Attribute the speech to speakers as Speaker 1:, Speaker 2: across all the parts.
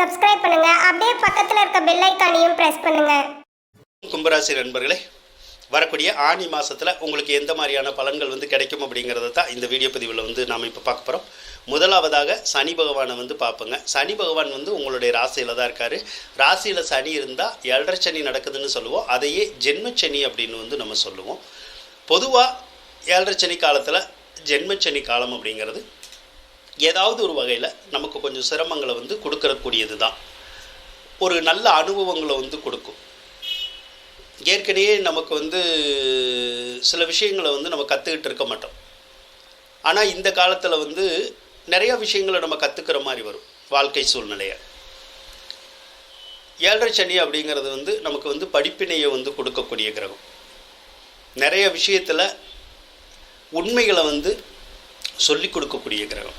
Speaker 1: Subscribe பண்ணுங்க. அப்படியே பக்கத்துல இருக்க பெல் ஐக்கானையும் பிரஸ் பண்ணுங்க.
Speaker 2: கும்பராசி நண்பர்களே வரக்கூடிய ஆனி மாசத்துல உங்களுக்கு எந்த மாதிரியான பலன்கள் வந்து கிடைக்கும் அப்படிங்கிறத தான் இந்த வீடியோ பதிவில் வந்து நாம் இப்போ பார்க்க போகிறோம் முதலாவதாக சனி பகவானை வந்து பார்ப்போங்க. சனி பகவான் வந்து உங்களுடைய ராசியில் தான் இருக்கார். ராசியில் சனி இருந்தால் ஏழரை சனி நடக்குதுன்னு சொல்லுவோம். அதையே ஜென்மச்சனி அப்படின்னு வந்து நம்ம சொல்லுவோம். பொதுவாக ஏழரை சனி காலத்தில் ஜென்மச்சனி காலம் அப்படிங்கிறது ஏதாவது ஒரு வகையில் நமக்கு கொஞ்சம் சிரமங்களை வந்து கொடுக்கறக்கூடியது தான் ஒரு நல்ல அனுபவங்களை வந்து கொடுக்கும். ஏற்கனவே நமக்கு வந்து சில விஷயங்களை வந்து நம்ம கற்றுக்கிட்டு இருக்க மாட்டோம். ஆனால் இந்த காலத்தில் வந்து நிறையா விஷயங்களை நம்ம கற்றுக்கிற மாதிரி வரும் வாழ்க்கை சூழ்நிலையை. ஏழரை சனி அப்படிங்கிறது வந்து நமக்கு வந்து படிப்பினையை வந்து கொடுக்கக்கூடிய கிரகம். நிறைய விஷயத்தில் உண்மைகளை வந்து சொல்லிக் கொடுக்கக்கூடிய கிரகம்.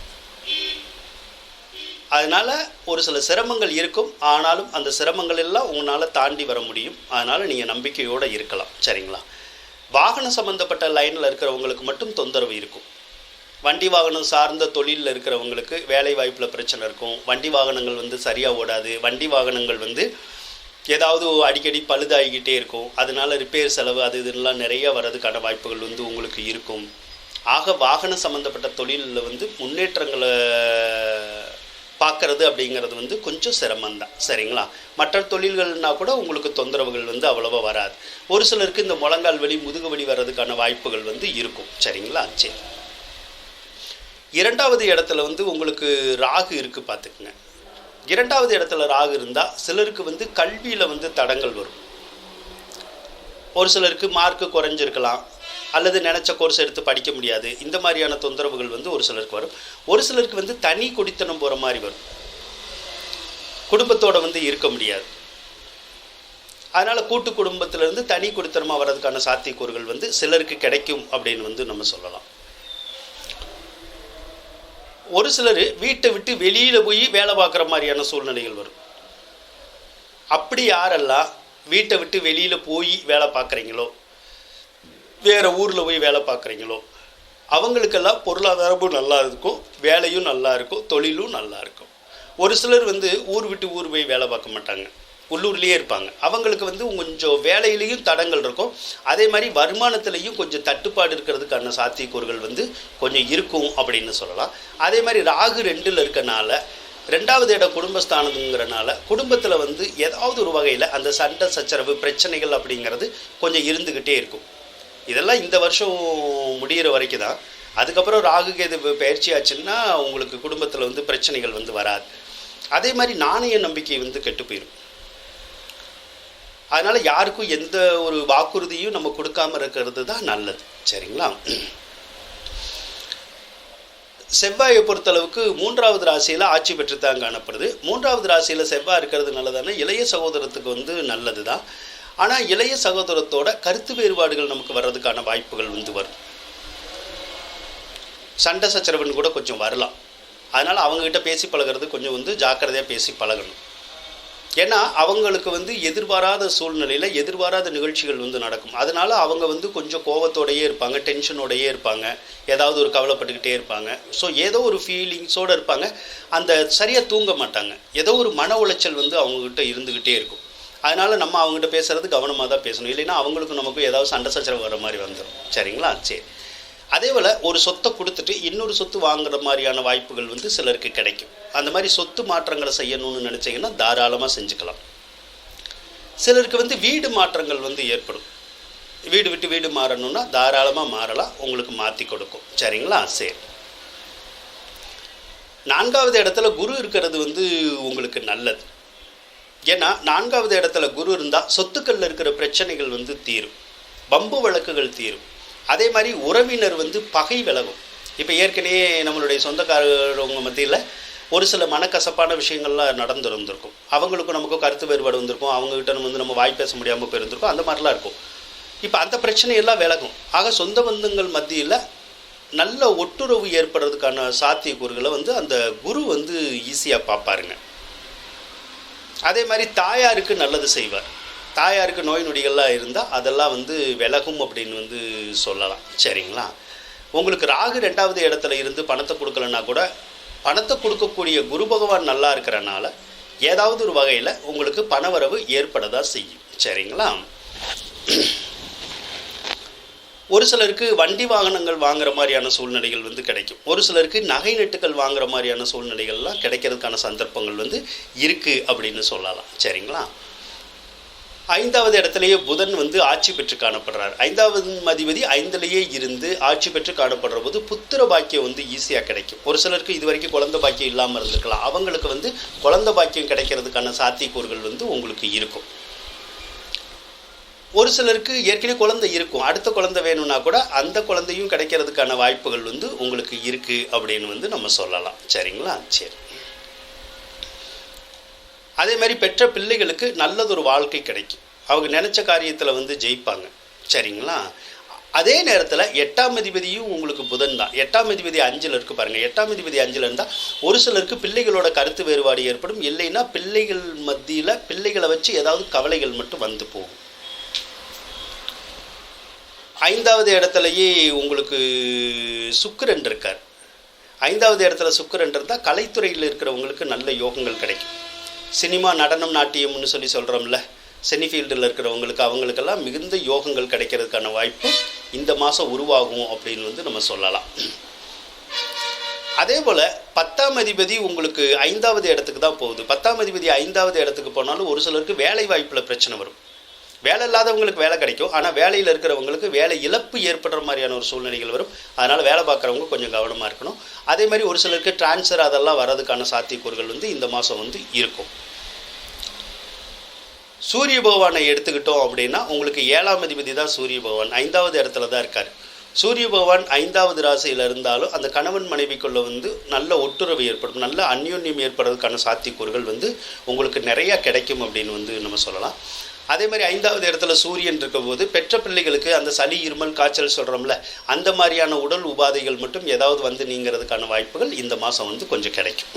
Speaker 2: அதனால் ஒரு சில சிரமங்கள் இருக்கும். ஆனாலும் அந்த சிரமங்கள் எல்லாம் உங்களால் தாண்டி வர முடியும். அதனால் நீங்கள் நம்பிக்கையோடு இருக்கலாம். சரிங்களா? வாகனம் சம்மந்தப்பட்ட லைனில் இருக்கிறவங்களுக்கு மட்டும் தொந்தரவு இருக்கும். வண்டி வாகனம் சார்ந்த தொழிலில் இருக்கிறவங்களுக்கு வேலை வாய்ப்பில் பிரச்சனை இருக்கும். வண்டி வாகனங்கள் வந்து சரியாக ஓடாது. வண்டி வாகனங்கள் வந்து ஏதாவது அடிக்கடி பழுதாகிக்கிட்டே இருக்கும். அதனால ரிப்பேர் செலவு அது இதெல்லாம் நிறைய வர்றதுக்கான வாய்ப்புகள் வந்து உங்களுக்கு இருக்கும். ஆக வாகனம் சம்மந்தப்பட்ட தொழிலில் வந்து முன்னேற்றங்களை பார்க்குறது அப்படிங்கிறது வந்து கொஞ்சம் சிரமந்தான் சரிங்களா? மற்ற தொழில்கள்னா கூட உங்களுக்கு தொந்தரவுகள் வந்து அவ்வளோவா வராது. ஒரு சிலருக்கு இந்த முழங்கால் வலி முதுகு வலி வர்றதுக்கான வாய்ப்புகள் வந்து இருக்கும். சரிங்களா? சரி. இரண்டாவது இடத்துல வந்து உங்களுக்கு ராகு இருக்குது பார்த்துக்குங்க. இரண்டாவது இடத்துல ராகு இருந்தால் சிலருக்கு வந்து கல்வியில் வந்து தடங்கள் வரும். ஒரு சிலருக்கு மார்க்கு குறைஞ்சிருக்கலாம். அல்லது நினச்ச கோர்ஸ் எடுத்து படிக்க முடியாது. இந்த மாதிரியான தொந்தரவுகள் வந்து ஒரு சிலருக்கு வரும். ஒரு சிலருக்கு வந்து தனி குடித்தனம் போகிற மாதிரி வரும். குடும்பத்தோடு வந்து இருக்க முடியாது. அதனால் கூட்டு குடும்பத்திலேருந்து தனி குடித்தனமாக வர்றதுக்கான சாத்தியக்கூறுகள் வந்து சிலருக்கு கிடைக்கும் அப்படின்னு வந்து நம்ம சொல்லலாம். ஒரு சிலர் வீட்டை விட்டு வெளியில் போய் வேலை பார்க்குற மாதிரியான சூழ்நிலைகள் வரும். அப்படி யாரெல்லாம் வீட்டை விட்டு வெளியில் போய் வேலை பார்க்குறீங்களோ வேறு ஊரில் போய் வேலை பார்க்குறீங்களோ அவங்களுக்கெல்லாம் பொருளாதாரமும் நல்லா இருக்கும் வேலையும் நல்லா இருக்கும் தொழிலும் நல்லா இருக்கும். ஒரு சிலர் வந்து ஊர் விட்டு ஊர் போய் வேலை பார்க்க மாட்டாங்க. உள்ளூர்லேயே இருப்பாங்க. அவங்களுக்கு வந்து கொஞ்சம் வேலையிலையும் தடங்கள் இருக்கும். அதே மாதிரி வருமானத்துலேயும் கொஞ்சம் தட்டுப்பாடு இருக்கிறதுக்கான சாத்தியக்கூறுகள் வந்து கொஞ்சம் இருக்கும் அப்படின்னு சொல்லலாம். அதே மாதிரி ராகு ரெண்டில் இருக்கனால ரெண்டாவது இடம் குடும்பஸ்தானதுங்கிறனால குடும்பத்தில் வந்து ஏதாவது ஒரு வகையில் அந்த சண்டை சச்சரவு பிரச்சனைகள் அப்படிங்கிறது கொஞ்சம் இருந்துக்கிட்டே இருக்கும். இதெல்லாம் இந்த வருஷம் முடிகிற வரைக்கும் தான் அதுக்கப்புறம் ராகு கேது பயிற்சி ஆச்சுன்னா உங்களுக்கு குடும்பத்தில் வந்து பிரச்சனைகள் வந்து வராது. அதே மாதிரி நாணய நம்பிக்கை வந்து கெட்டு போயிடும் அதனால் யாருக்கும் எந்த ஒரு வாக்குறுதியும் நம்ம கொடுக்காம இருக்கிறது தான் நல்லது. சரிங்களா? செவ்வாயை பொறுத்தளவுக்கு மூன்றாவது ராசியில் ஆட்சி பெற்று தான் காணப்படுது. மூன்றாவது ராசியில் செவ்வாய் இருக்கிறது நல்லதானே இளைய சகோதரத்துக்கு வந்து நல்லது தான் ஆனால் இளைய சகோதரத்தோட கருத்து வேறுபாடுகள் நமக்கு வர்றதுக்கான வாய்ப்புகள் வந்து வரும். சண்டை சச்சரவுன்னு கூட கொஞ்சம் வரலாம். அதனால் அவங்கக்கிட்ட பேசி பழகிறது கொஞ்சம் வந்து ஜாக்கிரதையாக பேசி பழகணும். ஏன்னா அவங்களுக்கு வந்து எதிர்பாராத சூழ்நிலையில் எதிர்பாராத நிகழ்ச்சிகள் வந்து நடக்கும். அதனால் அவங்க வந்து கொஞ்சம் கோவத்தோடையே இருப்பாங்க டென்ஷனோடையே இருப்பாங்க ஏதாவது ஒரு கவலைப்பட்டுக்கிட்டே இருப்பாங்க. ஸோ ஏதோ ஒரு ஃபீலிங்ஸோடு இருப்பாங்க. அந்த சரியாக தூங்க மாட்டாங்க. ஏதோ ஒரு மன உளைச்சல் வந்து அவங்கக்கிட்ட இருந்துக்கிட்டே இருக்கும். அதனால் நம்ம அவங்ககிட்ட பேசுகிறது கவனமாக தான் பேசணும். இல்லைன்னா அவங்களுக்கும் நமக்கும் ஏதாவது சண்டை சச்சரவு வர மாதிரி வந்துடும் சரிங்களா? சரி. அதே போல் ஒரு சொத்தை கொடுத்துட்டு இன்னொரு சொத்து வாங்குற மாதிரியான வாய்ப்புகள் வந்து சிலருக்கு கிடைக்கும். அந்த மாதிரி சொத்து மாற்றங்களை செய்யணும்னு நினச்சிங்கன்னா தாராளமாக செஞ்சுக்கலாம். சிலருக்கு வந்து வீடு மாற்றங்கள் வந்து ஏற்படும். வீடு விட்டு வீடு மாறணும்னா தாராளமாக மாறலாம். உங்களுக்கு மாற்றி கொடுக்கும். சரிங்களா? சரி. நான்காவது இடத்துல குரு இருக்கிறது வந்து உங்களுக்கு நல்லது. ஏன்னா நான்காவது இடத்துல குரு இருந்தால் சொத்துக்களில் இருக்கிற பிரச்சனைகள் வந்து தீரும். பம்பு வழக்குகள் தீரும். அதே மாதிரி உறவினர் வந்து பகை விலகும். இப்போ ஏற்கனவே நம்மளுடைய சொந்தக்காரவங்க மத்தியில் ஒரு சில மனக்கசப்பான விஷயங்கள்லாம் நடந்துருந்துருக்கும். அவங்களுக்கும் நமக்கும் கருத்து வேறுபாடு வந்திருக்கும். அவங்ககிட்ட நம்ம வந்து நம்ம வாய் பேச முடியாமல் போயிருந்திருக்கும். அந்த மாதிரிலாம் இருக்கும். இப்போ அந்த பிரச்சனையெல்லாம் விலகும். ஆக சொந்த பந்தங்கள் மத்தியில் நல்ல ஒட்டுறவு ஏற்படுறதுக்கான சாத்தியக்கூறுகளை வந்து அந்த குரு வந்து ஈஸியாக பார்ப்பாருங்க. அதே மாதிரி தாயாருக்கு நல்லது செய்வார். தாயாருக்கு நோய் நொடிகள்லாம் இருந்தால் அதெல்லாம் வந்து விலகும் அப்படின்னு வந்து சொல்லலாம். சரிங்களா? உங்களுக்கு ராகு ரெண்டாவது இடத்துல இருந்து பணத்தை கொடுக்கலன்னா கூட பணத்தை கொடுக்கக்கூடிய குரு பகவான் நல்லா இருக்கிறனால ஏதாவது ஒரு வகையில் உங்களுக்கு பணவரவு ஏற்பட செய்யும். சரிங்களா? ஒரு சிலருக்கு வண்டி வாகனங்கள் வாங்குற மாதிரியான சூழ்நிலைகள் வந்து கிடைக்கும். ஒரு சிலருக்கு நகை நட்டுகள் வாங்குற மாதிரியான சூழ்நிலைகள்லாம் கிடைக்கிறதுக்கான சந்தர்ப்பங்கள் வந்து இருக்குது அப்படின்னு சொல்லலாம். சரிங்களா? ஐந்தாவது இடத்துலயே புதன் வந்து ஆட்சி பெற்று காணப்படுறார். ஐந்தாவது அதிபதி ஐந்துலேயே இருந்து ஆட்சி பெற்று காணப்படுற போது புத்திர பாக்கியம் வந்து ஈஸியாக கிடைக்கும். ஒரு சிலருக்கு இது வரைக்கும் குழந்தை பாக்கியம் இல்லாமல் இருந்திருக்கலாம். அவங்களுக்கு வந்து குழந்தை பாக்கியம் கிடைக்கிறதுக்கான சாத்தியக்கூறுகள் வந்து உங்களுக்கு இருக்கும். ஒரு சிலருக்கு ஏற்கனவே குழந்தை இருக்கும். அடுத்த குழந்தை வேணும்னா கூட அந்த குழந்தையும் கிடைக்கிறதுக்கான வாய்ப்புகள் வந்து உங்களுக்கு இருக்குது அப்படின்னு வந்து நம்ம சொல்லலாம். சரிங்களா? சரி. அதே மாதிரி பெற்ற பிள்ளைகளுக்கு நல்லதொரு வாழ்க்கை கிடைக்கும். அவங்க நினச்ச காரியத்தில் வந்து ஜெயிப்பாங்க. சரிங்களா? அதே நேரத்தில் எட்டாம் அதிபதியும் உங்களுக்கு புதன் தான். எட்டாம் அதிபதி அஞ்சில் இருக்கு பாருங்கள் எட்டாம் அதிபதி அஞ்சில் இருந்தால் ஒரு சிலருக்கு பிள்ளைகளோட கருத்து வேறுபாடு ஏற்படும். இல்லைன்னா பிள்ளைகள் மத்தியில் பிள்ளைகளை வச்சு ஏதாவது கவலைகள் மட்டும் வந்து போகும். ஐந்தாவது இடத்துலையே உங்களுக்கு சுக்கரன் இருக்கார். ஐந்தாவது இடத்துல சுக்கரன் இருந்தால் கலைத்துறையில் இருக்கிறவங்களுக்கு நல்ல யோகங்கள் கிடைக்கும். சினிமா நடனம் நாட்டியம்னு சொல்லி சொல்கிறோம்ல செனி ஃபீல்டில் இருக்கிறவங்களுக்கு அவங்களுக்கெல்லாம் மிகுந்த யோகங்கள் கிடைக்கிறதுக்கான வாய்ப்பு இந்த மாதம் உருவாகும் அப்படின்னு வந்து நம்ம சொல்லலாம். அதே போல் பத்தாம் அதிபதி உங்களுக்கு ஐந்தாவது இடத்துக்கு தான் போகுது. பத்தாம் அதிபதி ஐந்தாவது இடத்துக்கு போனாலும் ஒரு சிலருக்கு வேலை வாய்ப்பில் பிரச்சனை வரும். வேலை இல்லாதவங்களுக்கு வேலை கிடைக்கும். ஆனால் வேலையில் இருக்கிறவங்களுக்கு வேலை இழப்பு ஏற்படுற மாதிரியான ஒரு சூழ்நிலைகள் வரும். அதனால் வேலை பார்க்குறவங்க கொஞ்சம் கவனமாக இருக்கணும். அதே மாதிரி ஒரு சிலருக்கு டிரான்ஸ்ஃபர் அதெல்லாம் வர்றதுக்கான சாத்தியக்கூறுகள் வந்து இந்த மாதம் வந்து இருக்கும். சூரிய பகவானை எடுத்துக்கிட்டோம் அப்படின்னா உங்களுக்கு ஏழாம் அதிபதி தான் சூரிய பகவான். ஐந்தாவது இடத்துல தான் இருக்கார். சூரிய பகவான் ஐந்தாவது ராசியில் இருந்தாலும் அந்த கணவன் மனைவிக்குள்ள வந்து நல்ல ஒட்டுறவு ஏற்படும். நல்ல அந்யோன்யம் ஏற்படுறதுக்கான சாத்தியக்கூறுகள் வந்து உங்களுக்கு நிறையா கிடைக்கும் அப்படின்னு வந்து நம்ம சொல்லலாம். அதே மாதிரி ஐந்தாவது இடத்துல சூரியன் இருக்கும்போது பெற்ற பிள்ளைகளுக்கு அந்த சளி இருமல் காய்ச்சல் சொல்கிறோம்ல அந்த மாதிரியான உடல் உபாதைகள் மட்டும் ஏதாவது வந்து நீங்கிறதுக்கான வாய்ப்புகள் இந்த மாதம் வந்து கொஞ்சம் கிடைக்கும்.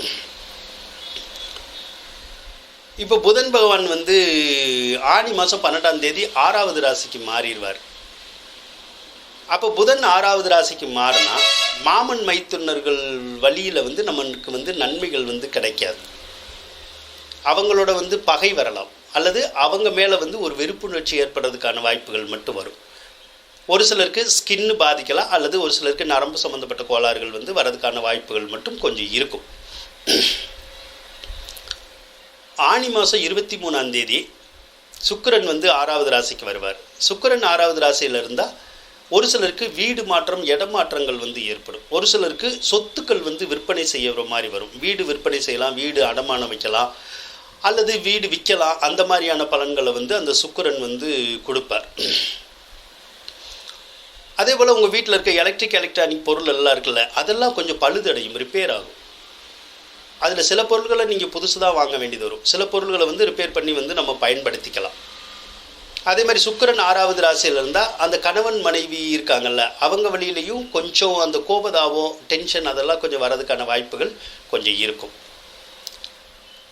Speaker 2: இப்போ புதன் பகவான் வந்து ஆணி மாதம் பன்னெண்டாம் தேதி ஆறாவது ராசிக்கு மாறிடுவார். அப்போ புதன் ஆறாவது ராசிக்கு மாறினா மாமன் மைத்துனர்கள் வழியில் வந்து நமக்கு வந்து நன்மைகள் வந்து கிடைக்காது. அவங்களோட வந்து பகை வரலாம். அல்லது அவங்க மேலே வந்து ஒரு வெறுப்புணர்ச்சி ஏற்படுறதுக்கான வாய்ப்புகள் மட்டும் வரும். ஒரு சிலருக்கு ஸ்கின்னு பாதிக்கலாம் அல்லது ஒரு சிலருக்கு நரம்பு சம்மந்தப்பட்ட கோளாறுகள் வந்து வரதுக்கான வாய்ப்புகள் மட்டும் கொஞ்சம் இருக்கும். ஆனி மாதம் இருபத்தி மூணாம் தேதி சுக்கிரன் வந்து ஆறாவது ராசிக்கு வருவார். சுக்கிரன் ஆறாவது ராசியில் இருந்தால் ஒரு சிலருக்கு வீடு மாற்றம் இடமாற்றங்கள் வந்து ஏற்படும். ஒரு சிலருக்கு சொத்துக்கள் வந்து விற்பனை செய்யற மாதிரி வரும். வீடு விற்பனை செய்யலாம் வீடு அடமானம் வைக்கலாம் அல்லது வீடு விற்கலாம் அந்த மாதிரியான பலன்களை வந்து அந்த சுக்கரன் வந்து கொடுப்பார். அதே போல் உங்கள் வீட்டில் இருக்க எலக்ட்ரிக் எலக்ட்ரானிக் பொருள் எல்லாம் இருக்குல்ல அதெல்லாம் கொஞ்சம் பழுதடையும் ரிப்பேர் ஆகும். அதில் சில பொருள்களை நீங்கள் புதுசு தான் வாங்க வேண்டியது வரும். சில பொருள்களை வந்து ரிப்பேர் பண்ணி வந்து நம்ம பயன்படுத்திக்கலாம். அதே மாதிரி சுக்கரன் ஆறாவது ராசியில் இருந்தால் அந்த கணவன் மனைவி இருக்காங்கல்ல அவங்க வழியிலையும் கொஞ்சம் அந்த கோபதாபம் டென்ஷன் அதெல்லாம் கொஞ்சம் வரதுக்கான வாய்ப்புகள் கொஞ்சம் இருக்கும்.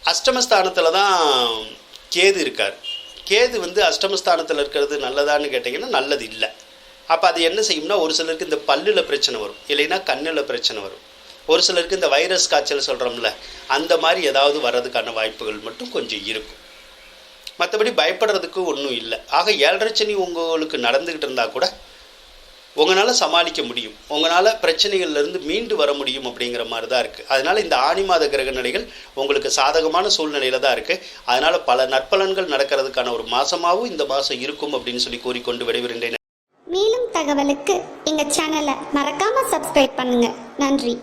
Speaker 2: அஷ்டமஸ்தானத்தில் தான் கேது இருக்கார். கேது வந்து அஷ்டமஸ்தானத்தில் இருக்கிறது நல்லதான்னு கேட்டிங்கன்னா நல்லது இல்லை. அப்போ அது என்ன செய்யும்னா ஒரு சிலருக்கு இந்த பல்லில் பிரச்சனை வரும். இல்லைன்னா கண்ணில் பிரச்சனை வரும். ஒரு சிலருக்கு இந்த வைரஸ் காய்ச்சல் சொல்கிறோம்ல அந்த மாதிரி ஏதாவது வர்றதுக்கான வாய்ப்புகள் மட்டும் கொஞ்சம் இருக்கும். மற்றபடி பயப்படுறதுக்கு ஒன்றும் இல்லை. ஆக ஏழரை சனி உங்களுக்கு நடந்துக்கிட்டு இருந்தால் கூட உங்களால் சமாளிக்க முடியும். உங்களால் பிரச்சனைகள்லேருந்து மீண்டு வர முடியும் அப்படிங்கிற மாதிரி தான் இருக்குது அதனால் இந்த ஆணி மாத கிரக நிலைகள் உங்களுக்கு சாதகமான சூழ்நிலையில் தான் இருக்குது அதனால் பல நற்பலன்கள் நடக்கிறதுக்கான ஒரு மாதமாகவும் இந்த மாதம் இருக்கும் அப்படின்னு சொல்லி கூறிக்கொண்டு விடைபெறுகின்றேன்
Speaker 1: மேலும் தகவலுக்கு எங்கள் சேனலை மறக்காமல் சப்ஸ்கிரைப் பண்ணுங்கள் நன்றி.